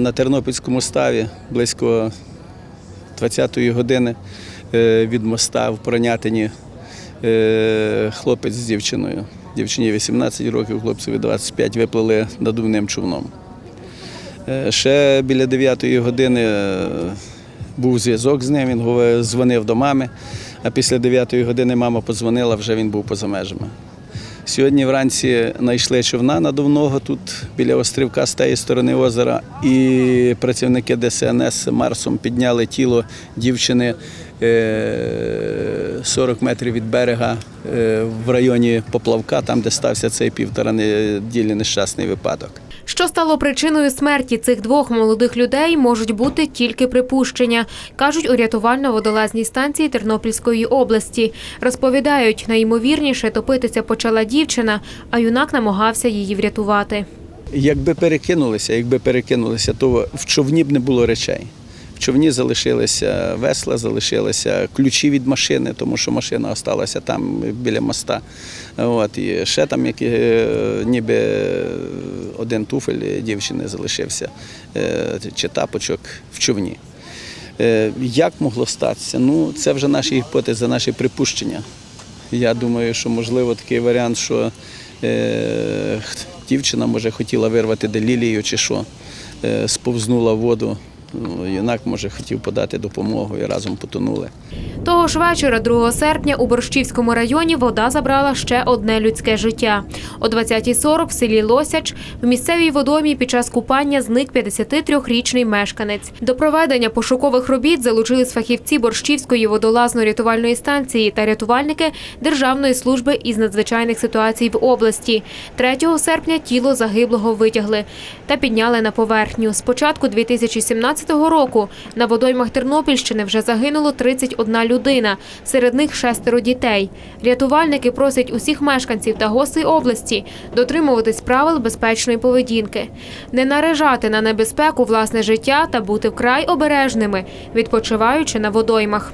На Тернопільському ставі близько 20-ї години е, від моста в Пронятині е, хлопець з дівчиною. Дівчині 18 років, хлопцеві 25 виплили надувним човном. Е, Ще біля 9-ї години був зв'язок з ним, він дзвонив до мами, а після 9-ї години мама подзвонила, вже він був поза межами. Сьогодні вранці знайшли човна надувного тут біля острівка з тієї сторони озера, і працівники ДСНС Марсом підняли тіло дівчини е, 40 метрів від берега е, в районі Поплавка, там, де стався цей півтора неділі нещасний випадок. Що стало причиною смерті цих двох молодих людей, можуть бути тільки припущення, кажуть у рятувально-водолазній станції Тернопільської області. Розповідають, найімовірніше топитися почала дівчина, а юнак намагався її врятувати. Якби перекинулися, якби перекинулися, то в човні б не було речей. В човні залишилися весла, залишилися ключі від машини, тому що машина залишилася там біля моста. От, і ще там які, е, ніби один туфель дівчини залишився, е, чи тапочок в човні. Е, Як могло статися? Ну, це вже наші гіпотези, наші припущення. Я думаю, що можливо такий варіант, що дівчина може хотіла вирвати делілію чи що, сповзнула воду. Ну, юнак, може, хотів подати допомогу і разом потонули. Того ж вечора, 2 серпня, у Борщівському районі вода забрала ще одне людське життя. О 20.40 в селі Лосяч в місцевій водомі під час купання зник 53-річний мешканець. До проведення пошукових робіт залучились фахівці борщівської водолазно-рятувальної станції та рятувальники Державної служби із надзвичайних ситуацій в області. 3 серпня тіло загиблого витягли та підняли на поверхню. Спочатку 2017 2014 року на водоймах Тернопільщини вже загинуло 31 людина, серед них шестеро дітей. Рятувальники просять усіх мешканців та гостей області дотримуватись правил безпечної поведінки, не наражати на небезпеку власне життя та бути вкрай обережними, відпочиваючи на водоймах.